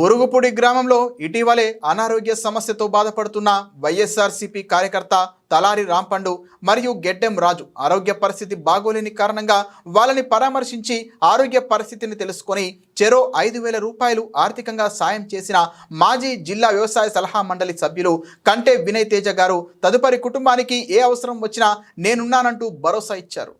మురుగుపూడి గ్రామంలో ఇటీవలే అనారోగ్య సమస్యతో బాధపడుతున్న వైఎస్ఆర్సీపీ కార్యకర్త తలారి రాంపండు మరియు గెడ్డెం రాజు ఆరోగ్య పరిస్థితి బాగోలేని కారణంగా వాళ్ళని పరామర్శించి ఆరోగ్య పరిస్థితిని తెలుసుకొని చెరో ఐదు వేల రూపాయలు ఆర్థికంగా సాయం చేసిన మాజీ జిల్లా వ్యవసాయ సలహా మండలి సభ్యులు కంటే వినయ్ తేజ గారు తదుపరి కుటుంబానికి ఏ అవసరం వచ్చినా నేనున్నానంటూ భరోసా ఇచ్చారు.